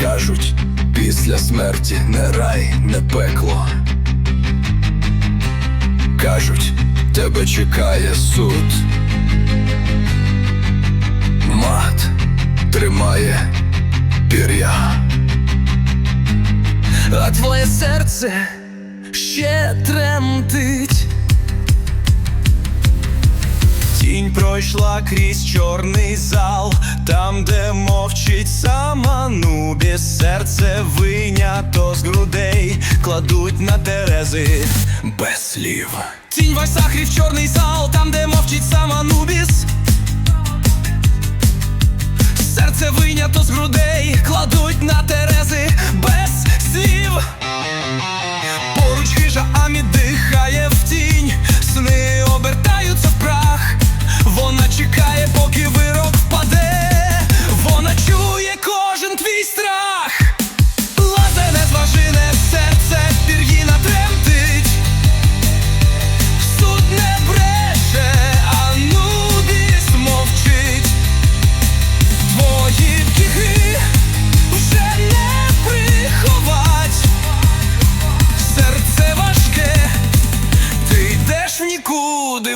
Кажуть, після смерті не рай, не пекло. Кажуть, тебе чекає суд. Мат тримає пір'я. А твоє серце ще тремтить. Тінь пройшла крізь чорний зал, там, де мовчить сам Анубіс серце вийнято з грудей, кладуть на терези. Без слів. Тінь в чорний зал, там, де мовчить сам Анубіс.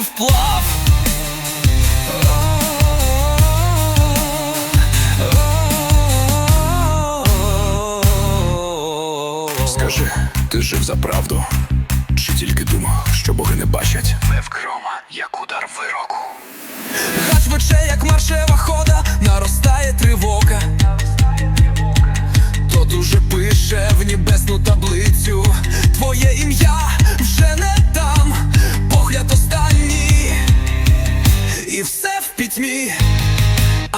Вплав. Скажи, ти жив за правду? Чи тільки думав, що боги не бачать? Не вкрома як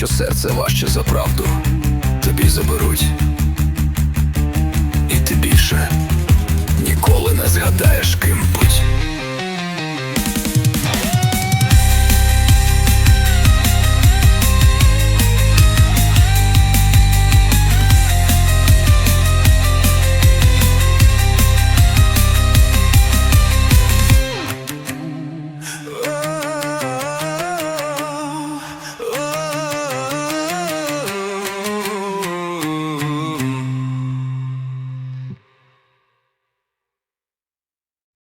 Якщо серце важче за правду, тобі заберуть. І ти більше ніколи не згадаєш, ким.